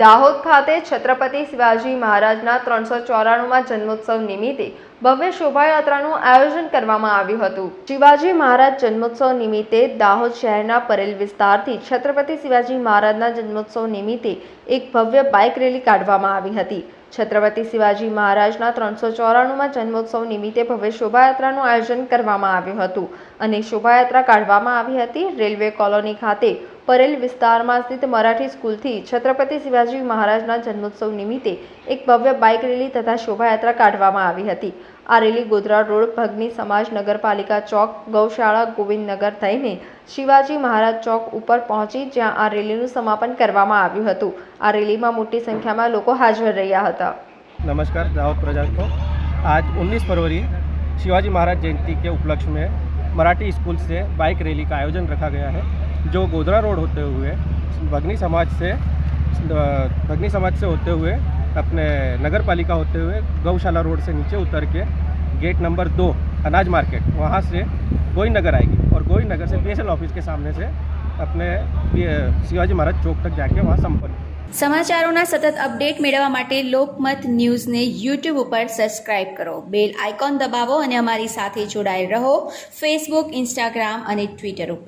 દાહોદ ખાતે છત્રપતિ શિવાજી મહારાજના ત્રણસો ચોરાણુંમાં જન્મોત્સવ નિમિત્તે ભવ્ય શોભાયાત્રાનું આયોજન કરવામાં આવ્યું હતું. શિવાજી મહારાજ જન્મોત્સવ નિમિત્તે દાહોદ શહેરના પરેલ વિસ્તારથી છત્રપતિ શિવાજી મહારાજના જન્મોત્સવ નિમિત્તે એક ભવ્ય બાઇક રેલી કાઢવામાં આવી હતી. છત્રપતિ શિવાજી મહારાજના ત્રણસો ચોરાણુંમાં જન્મોત્સવ નિમિત્તે ભવ્ય શોભાયાત્રાનું આયોજન કરવામાં આવ્યું હતું અને શોભાયાત્રા કાઢવામાં આવી હતી રેલવે કોલોની ખાતે પરેલ વિસ્તારમાં સ્થિત મરાઠી સ્કૂલથી છત્રપતિ શિવાજી મહારાજના જન્મોત્સવ નિમિત્તે એક ભવ્ય બાઇક રેલી તથા શોભાયાત્રા કાઢવામાં આવી હતી આ રેલી ગોધરા રોડ ભગની સમાજ નગરપાલિકા ચોક ગૌશાળા ગોવિંદનગર થઈને શિવાજી મહારાજ ચોક ઉપર પહોંચી જ્યાં આ રેલીનું સમાપન કરવામાં આવ્યું હતું આ રેલીમાં મોટી સંખ્યામાં લોકો હાજર રહ્યા હતા नमस्कार दाहोद प्रजा को आज 19 फरवरी शिवाजी महाराज जयंती के उपलक्ष्य में मराठी स्कूल से बाइक रैली का आयोजन रखा गया है जो गोधरा रोड होते हुए भगनी समाज से अ, भगनी समाज से होते हुए अपने नगर पालिका होते हुए गौशाला रोड से नीचे उतर के गेट नंबर दो अनाज मार्केट वहाँ से गोई नगर आएगी और गोई नगर से बी ऑफिस के सामने से अपने अ, शिवाजी महाराज चौक तक जाके वहाँ संपन्न સમાચારોના સતત અપડેટ મેળવવા માટે લોકમત ન્યૂઝને યુટ્યુબ ઉપર સબસ્ક્રાઇબ કરો બેલ આઇકોન દબાવો અને અમારી સાથે જોડાયેલ રહો ફેસબુક ઇન્સ્ટાગ્રામ અને ટ્વિટર ઉપર